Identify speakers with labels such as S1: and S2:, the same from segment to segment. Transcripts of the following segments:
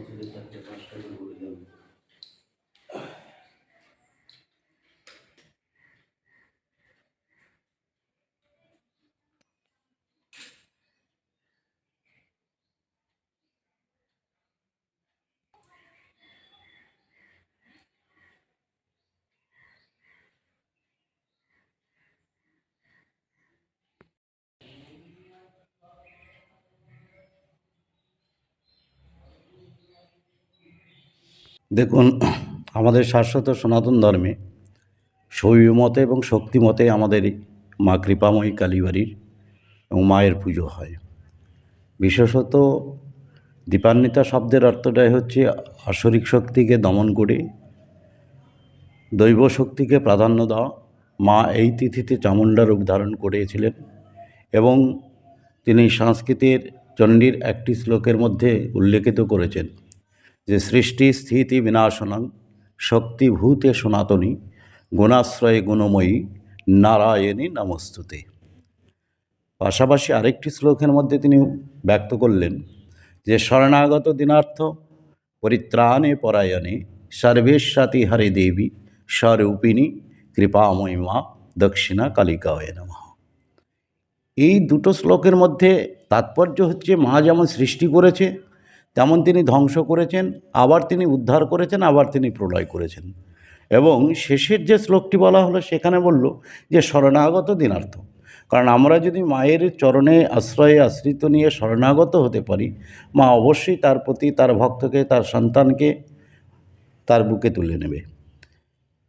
S1: বছরের চারটে পাঁচটা করে যাবে।
S2: দেখুন, আমাদের শাশ্বত সনাতন ধর্মে শৈবমতে এবং শক্তিমতে আমাদের মা কৃপাময়ী কালীবাড়ির এবং মায়ের পুজো হয়। বিশেষত দীপান্বিতা শব্দের অর্থটাই হচ্ছে আসরিক শক্তিকে দমন করে, দৈব শক্তিকে প্রাধান্য দেওয়া। মা এই তিথিতে চামুণ্ডা রূপ ধারণ করেছিলেন এবং তিনি সংস্কৃতের চণ্ডীর একটি শ্লোকের মধ্যে উল্লেখিত করেছেন। যে সৃষ্টি, স্থিতি, বিনাশনং শক্তিভূতে সনাতনী, গুণাশ্রয়ে গুণময়ী, নারায়ণী নমস্তুতে। পাশাপাশি আরেকটি শ্লোকের মধ্যে তিনি ব্যক্ত করলেন যে, শরণাগত দিনার্থ, পরিত্রাণে পরায়ণে, সর্বেশ্বাতি হরে দেবী, স্বরূপিণী, কৃপাময়ী মা, দক্ষিণা কালিকায় নমঃ। এই দুটো শ্লোকের মধ্যে তাৎপর্য হচ্ছে মা যেমন সৃষ্টি করেছে তেমন তিনি ধ্বংস করেছেন, আবার তিনি উদ্ধার করেছেন, আবার তিনি প্রলয় করেছেন। এবং শেষের যে শ্লোকটি বলা হলো, সেখানে বলল যে শরণাগত দিনার্থ। কারণ আমরা যদি মায়ের চরণে আশ্রয়ে আশ্রিত নিয়ে শরণাগত হতে পারি, মা অবশ্যই তার প্রতি, তার ভক্তকে, তার সন্তানকে তার বুকে তুলে নেবে।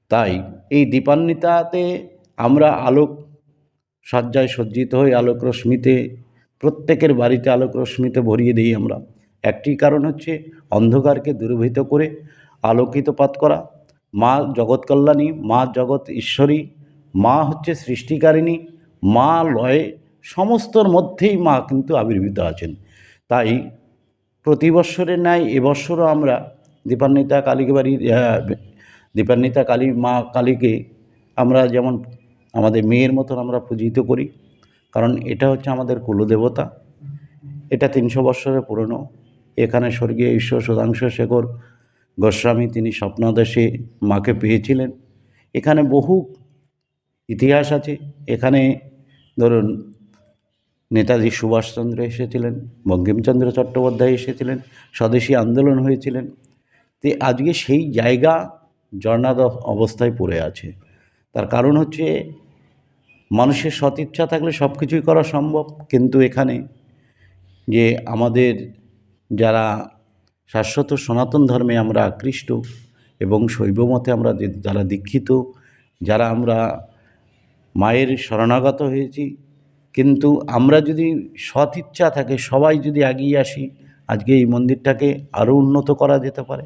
S2: তাই এই দীপান্বিতাতে আমরা আলোক সজ্জায় সজ্জিত হই, আলোক রশ্মিতে, প্রত্যেকের বাড়িতে আলোক রশ্মিতে ভরিয়ে দিই আমরা। একটি কারণ হচ্ছে অন্ধকারকে দূরভূত করে আলোকিতপাত করা। মা জগৎ কল্যাণী মা জগৎ ঈশ্বরী মা হচ্ছে সৃষ্টিকারিণী মা লয়ে সমস্তর মধ্যেই মা কিন্তু আবির্ভূত আছেন। তাই প্রতি বৎসরের ন্যায় এবছরও আমরা দীপান্বিতা কালীকে আহ, দীপান্বিতা কালী মা কালীকে আমরা যেমন আমাদের মেয়ের মতন আমরা পূজিত করি। কারণ এটা হচ্ছে আমাদের কুলদেবতা। এটা তিনশো বৎসরের পুরনো এখানে স্বর্গীয় ঈশ্বর সুধাংশু শেখর গোস্বামী, তিনি স্বপ্নাদেশে মাকে পেয়েছিলেন। এখানে বহু ইতিহাস আছে। এখানে ধরুন নেতাজি সুভাষচন্দ্র এসেছিলেন, বঙ্কিমচন্দ্র চট্টোপাধ্যায় এসেছিলেন, স্বদেশী আন্দোলন হয়েছিলেন। তে আজকে সেই জায়গা জর্নাদ অবস্থায় পড়ে আছে। তার কারণ হচ্ছে মানুষের সদিচ্ছা থাকলে সব কিছুই করা সম্ভব। কিন্তু এখানে যে আমাদের যারা শাশ্বত সনাতন ধর্মে আমরা আকৃষ্ট এবং শৈবমতে আমরা যারা দীক্ষিত, যারা আমরা মায়ের শরণাগত হয়েছি, কিন্তু আমরা যদি সৎ ইচ্ছা থাকে, সবাই যদি এগিয়ে আসি, আজকে এই মন্দিরটাকে আরও উন্নত করা যেতে পারে।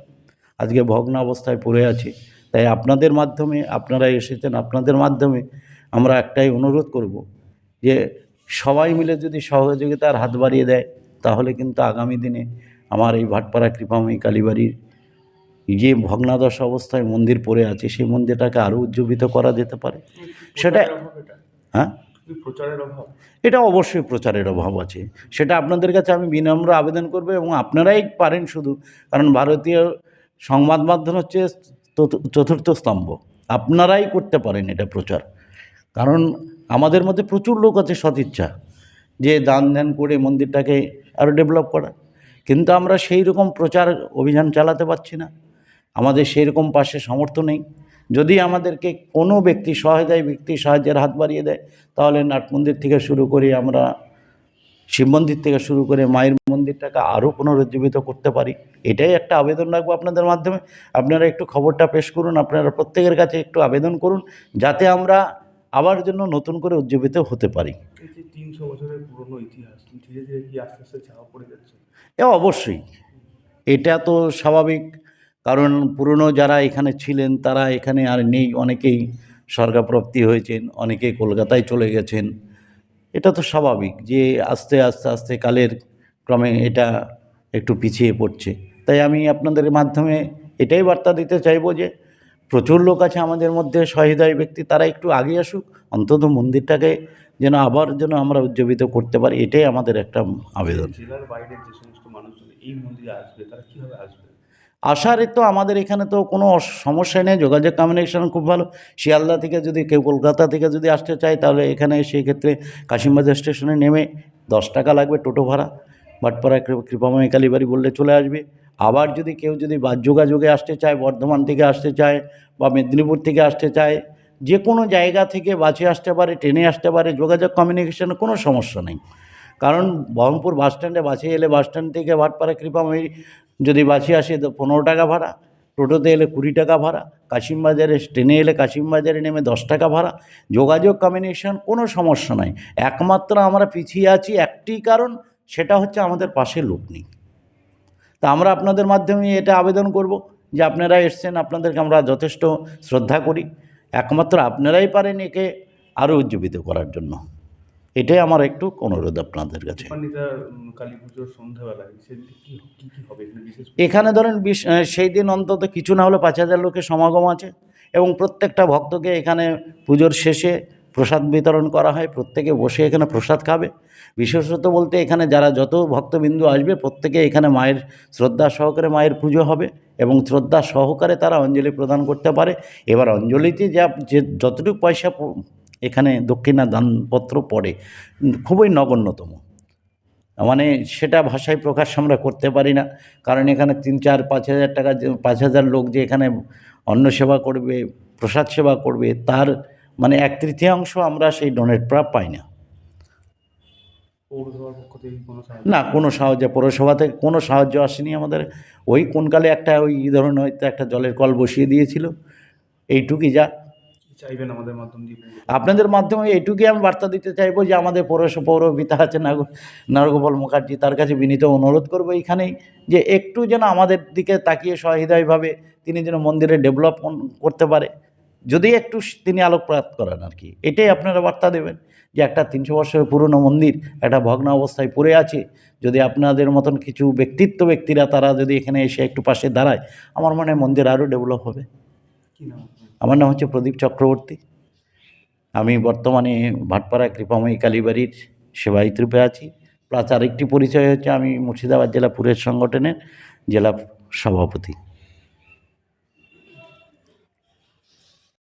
S2: আজকে ভগ্ন অবস্থায় পড়ে আছে। তাই আপনাদের মাধ্যমে, আপনারা এসেছেন, আপনাদের মাধ্যমে আমরা একটাই অনুরোধ করব যে সবাই মিলে যদি সহযোগিতার হাত বাড়িয়ে দেয় তাহলে কিন্তু আগামী দিনে আমার এই ভাটপাড়া কৃপাময়ী কালীবাড়ির যে ভগ্নাদশ অবস্থায় মন্দির পড়ে আছে সেই মন্দিরটাকে আরও উজ্জীবিত করা যেতে পারে। সেটা হ্যাঁ?
S3: প্রচারের অভাব?
S2: এটা অবশ্যই প্রচারের অভাব আছে। সেটা আপনাদের কাছে আমি বিনম্র আবেদন করব এবং আপনারাই পারেন শুধু কারণ ভারতীয় সংবাদ মাধ্যম হচ্ছে চতুর্থ স্তম্ভ। আপনারাই করতে পারেন এটা প্রচার। কারণ আমাদের মধ্যে প্রচুর লোক আছে সদিচ্ছা যে দান ধ্যান করে মন্দিরটাকে আরও ডেভেলপ করা। কিন্তু আমরা সেই রকম প্রচার অভিযান চালাতে পারছি না। আমাদের সেই রকম পাশে সামর্থ্য নেই। যদি আমাদেরকে কোনো ব্যক্তি সহায়তায় ব্যক্তি সাহায্যের হাত বাড়িয়ে দেয়, তাহলে নাট মন্দির থেকে শুরু করে আমরা শিব মন্দির থেকে শুরু করে মায়ের মন্দিরটাকে আরও পুনরুজ্জীবিত করতে পারি। এটাই একটা আবেদন রাখব আপনাদের মাধ্যমে। আপনারা একটু খবরটা পেশ করুন, আপনারা প্রত্যেকের কাছে একটু আবেদন করুন, যাতে আমরা আবার জন্য নতুন করে উজ্জীবিত হতে পারি।
S3: তিনশো বছরের পুরনো ইতিহাস ধীরে ধীরে কি আস্তে আস্তে চাপা পড়ে যাচ্ছে?
S2: এ অবশ্যই। এটা তো স্বাভাবিক কারণ পুরনো যারা এখানে ছিলেন তারা এখানে আর নেই। অনেকেই স্বর্গপ্রাপ্তি হয়েছেন অনেকেই কলকাতায় চলে গেছেন। এটা তো স্বাভাবিক যে আস্তে আস্তে আস্তে কালের ক্রমে এটা একটু পিছিয়ে পড়ছে। তাই আমি আপনাদের মাধ্যমে এটাই বার্তা দিতে চাইব যে প্রচুর লোক আছে আমাদের মধ্যে সহৃদয় ব্যক্তি তারা একটু আগে আসুক অন্তত মন্দিরটাকে যেন আবার যেন আমরা উজ্জীবিত করতে পারি এটাই আমাদের একটা আবেদন।
S3: জেলার বাইরে যে সমস্ত মানুষজন এই মন্দিরে আসবে তারা কীভাবে আসবে?
S2: আসার তো আমাদের এখানে তো কোনো সমস্যা নেই যোগাযোগ কমিউনিকেশন খুব ভালো। শিয়ালদা থেকে যদি কেউ কলকাতা থেকে যদি আসতে চায় তাহলে এখানে সেই ক্ষেত্রে কাশিমবাজার স্টেশনে নেমে দশ টাকা লাগবে টোটো ভাড়া। ভাটপাড়া কৃ- কৃপাময়ী কালীবাড়ি বললে চলে আসবে। আবার যদি কেউ যদি বাস যোগাযোগে আসতে চায়, বর্ধমান থেকে আসতে চায় বা মেদিনীপুর থেকে আসতে চায়, যে কোনো জায়গা থেকে বাসে আসতে পারে, ট্রেনে আসতে পারে, যোগাযোগ কমিউনিকেশনে কোনো সমস্যা নেই। কারণ বহরমপুর বাস স্ট্যান্ডে বাসে এলে বাস স্ট্যান্ড থেকে ভাটপাড়া কৃপাময়ী যদি বাসে আসে তো পনেরো টাকা ভাড়া, টোটোতে এলে কুড়ি টাকা ভাড়া, কাশিমবাজারে, ট্রেনে এলে কাশিমবাজারে নেমে দশ টাকা ভাড়া, যোগাযোগ কমিউনিকেশন কোনো সমস্যা নাই। একমাত্র আমরা পিছিয়ে আছি, একটি কারণ, সেটা হচ্ছে আমাদের পাশে লোক নেই। তা আমরা আপনাদের মাধ্যমে এটা আবেদন করব যে আপনারা এসছেন আপনাদেরকে আমরা যথেষ্ট শ্রদ্ধা করি। একমাত্র আপনারাই পারেন একে আরও উজ্জীবিত করার জন্য। এটাই আমার একটু অনুরোধ আপনাদের কাছে।
S3: এখানে
S2: ধরেন বিশ- সেই দিন অন্তত কিছু না হলে পাঁচ হাজার লোকের সমাগম আছে এবং প্রত্যেকটা ভক্তকে এখানে পুজোর শেষে প্রসাদ বিতরণ করা হয়, প্রত্যেকে বসে এখানে প্রসাদ খাবে। বিশেষত বলতে এখানে যারা যত ভক্তবিন্দু আসবে, প্রত্যেকে এখানে মায়ের শ্রদ্ধা সহকারে মায়ের পুজো হবে এবং শ্রদ্ধা সহকারে তারা অঞ্জলি প্রদান করতে পারে। এবার অঞ্জলিতে যা, যে যতটুকু পয়সা এখানে দক্ষিণা দানপত্র পড়ে, খুবই নগণ্যতম। মানে সেটা ভাষায় প্রকাশ আমরা করতে পারি না। কারণ এখানে তিন, চার, পাঁচ হাজার টাকা পাঁচ হাজার লোক যে এখানে অন্ন সেবা করবে, প্রসাদ সেবা করবে, তার মানে এক তৃতীয়াংশ আমরা সেই ডোনেট প্রাপ পাই না। না কোনো সাহায্য পৌরসভা থেকে কোনো সাহায্য আসেনি আমাদের। ওই কোনকালে একটা ওই ধরনের হয়তো একটা জলের কল বসিয়ে দিয়েছিল। এইটুকুই যা।
S3: চাইবেন আমাদের মাধ্যম দিয়ে
S2: আপনাদের মাধ্যমে এইটুকুই আমি বার্তা দিতে চাইব যে আমাদের পৌরসভা পৌরপিতা আছে নারগোপাল মুখার্জি তার কাছে বিনীত অনুরোধ করব এইখানেই যে একটু যেন আমাদের দিকে তাকিয়ে সহৃদয়ভাবে তিনি যেন মন্দিরে ডেভেলপ করতে পারে। যদি একটু তিনি আলোকপাত করেন আর কি। এটাই আপনারা বার্তা দেবেন যে একটা তিনশো বছরের পুরনো মন্দির, একটা ভগ্ন অবস্থায় পড়ে আছে। যদি আপনাদের মতন কিছু ব্যক্তিত্ব, ব্যক্তিরা তারা যদি এখানে এসে একটু পাশে দাঁড়ায়, আমার মনে হয় মন্দির আরও ডেভেলপ হবে? আমার নাম হচ্ছে প্রদীপ চক্রবর্তী। আমি বর্তমানে ভাটপাড়া কৃপাময়ী কালীবাড়ির সেবায়িত রূপে আছি। প্লাস আরেকটি পরিচয় হচ্ছে, আমি মুর্শিদাবাদ জেলা পুরের সংগঠনের জেলা সভাপতি।